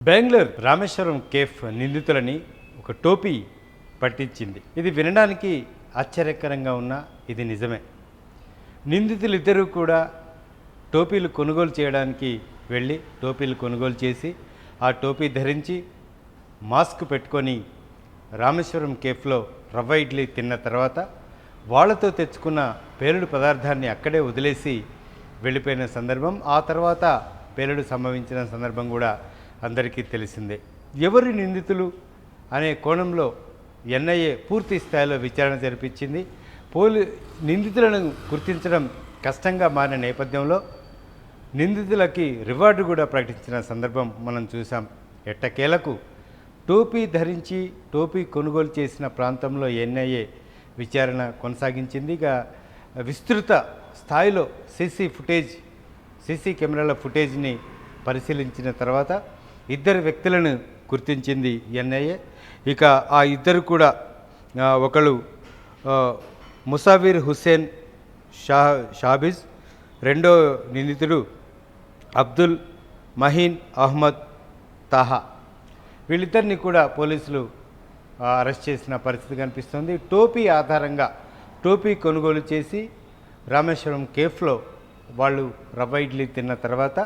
Bengaluru Rameswaram cafe నిందితులని ఒక టోపీ పట్టించింది. ఇది వినడానికి ఆశ్చర్యకరంగా ఉన్న ఇది నిజమే. నిందితులు ఇద్దరూ కూడా టోపీలు కొనుగోలు చేయడానికి వెళ్ళి టోపీలు కొనుగోలు చేసి ఆ టోపీ ధరించి మాస్క్ పెట్టుకొని రామేశ్వరం కేఫ్లో రవ్వ ఇడ్లీ తిన్న తర్వాత వాళ్ళతో తెచ్చుకున్న పేలుడు పదార్థాన్ని అక్కడే వదిలేసి వెళ్ళిపోయిన సందర్భం ఆ తర్వాత పేలుడు సంభవించిన సందర్భం కూడా అందరికీ తెలిసిందే. ఎవరి నిందితులు అనే కోణంలో ఎన్ఐఏ పూర్తి స్థాయిలో విచారణ జరిపించింది. పోలీ నిందితులను గుర్తించడం కష్టంగా మారిన నేపథ్యంలో నిందితులకి రివార్డు కూడా ప్రకటించిన సందర్భం మనం చూసాం ఎట్టకేలకు టోపీ ధరించి టోపీ కొనుగోలు చేసిన ప్రాంతంలో ఎన్ఐఏ విచారణ కొనసాగించింది. ఇక విస్తృత స్థాయిలో సీసీ ఫుటేజ్ సీసీ కెమెరాల ఫుటేజ్ని పరిశీలించిన తర్వాత ఇద్దరు వ్యక్తులను గుర్తించింది ఎన్ఐఏ. ఇక ఆ ఇద్దరు కూడా ఒకళ్ళు ముసావిర్ హుస్సేన్ షా షాబిజ్ రెండో నిందితుడు అబ్దుల్ మహీన్ అహ్మద్ తాహా. వీళ్ళిద్దరిని కూడా పోలీసులు అరెస్ట్ చేసిన పరిస్థితి కనిపిస్తుంది. టోపీ ఆధారంగా టోపీ కొనుగోలు చేసి రామేశ్వరం కేఫ్లో వాళ్ళు రవ్వ ఇడ్లీ తిన్న తర్వాత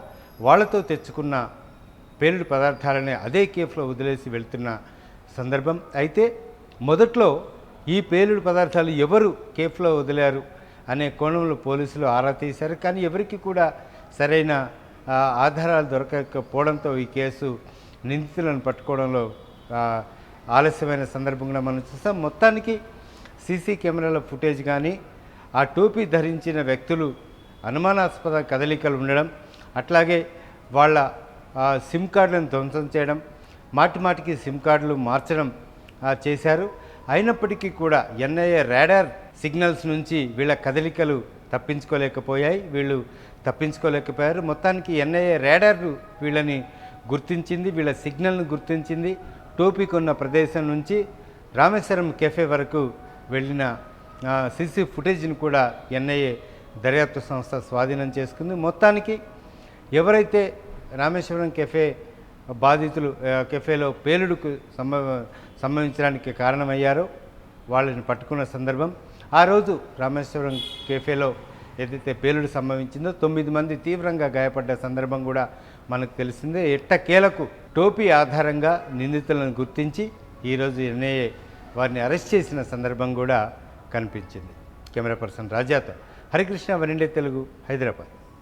వాళ్ళతో తెచ్చుకున్న పేలుడు పదార్థాలని అదే కేఫ్లో వదిలేసి వెళ్తున్న సందర్భం. అయితే మొదట్లో ఈ పేలుడు పదార్థాలు ఎవరు కేఫ్లో వదిలారు అనే కోణంలో పోలీసులు ఆరా తీశారు. కానీ ఎవరికి కూడా సరైన ఆధారాలు దొరకకపోవడంతో ఈ కేసు నిందితులను పట్టుకోవడంలో ఆలస్యమైన సందర్భంగా మనం చూస్తాం మొత్తానికి సీసీ కెమెరాల ఫుటేజ్ కానీ ఆ టోపీ ధరించిన వ్యక్తులు అనుమానాస్పద కదలికలు ఉండడం అట్లాగే వాళ్ళ సిమ్ కార్డులను ధ్వంసం చేయడం మాటి మాటికి సిమ్ కార్డులు మార్చడం చేశారు. అయినప్పటికీ కూడా ఎన్ఐఏ రాడార్ సిగ్నల్స్ నుంచి వీళ్ళ కదలికలు తప్పించుకోలేకపోయాయి. వీళ్ళు తప్పించుకోలేకపోయారు. మొత్తానికి ఎన్ఐఏ రాడార్ వీళ్ళని గుర్తించింది వీళ్ళ సిగ్నల్ను గుర్తించింది. టోపీ కొన్న ప్రదేశం నుంచి రామేశ్వరం కెఫే వరకు వెళ్ళిన సిసి ఫుటేజ్ని కూడా ఎన్ఐఏ దర్యాప్తు సంస్థ స్వాధీనం చేసుకుంది. మొత్తానికి ఎవరైతే రామేశ్వరం కెఫే బాధితులు కెఫేలో పేలుడుకు సంభవ సంభవించడానికి కారణమయ్యారో. వాళ్ళని పట్టుకున్న సందర్భం ఆ రోజు రామేశ్వరం కెఫేలో ఏదైతే పేలుడు సంభవించిందో తొమ్మిది మంది తీవ్రంగా గాయపడ్డ సందర్భం కూడా మనకు తెలిసిందే. ఎట్టకేలకు టోపీ ఆధారంగా నిందితులను గుర్తించి ఈరోజు ఎన్ఐఏ వారిని అరెస్ట్ చేసిన సందర్భం కూడా కనిపించింది. కెమెరా పర్సన్ రాజాతో హరికృష్ణ వనిండే తెలుగు హైదరాబాద్.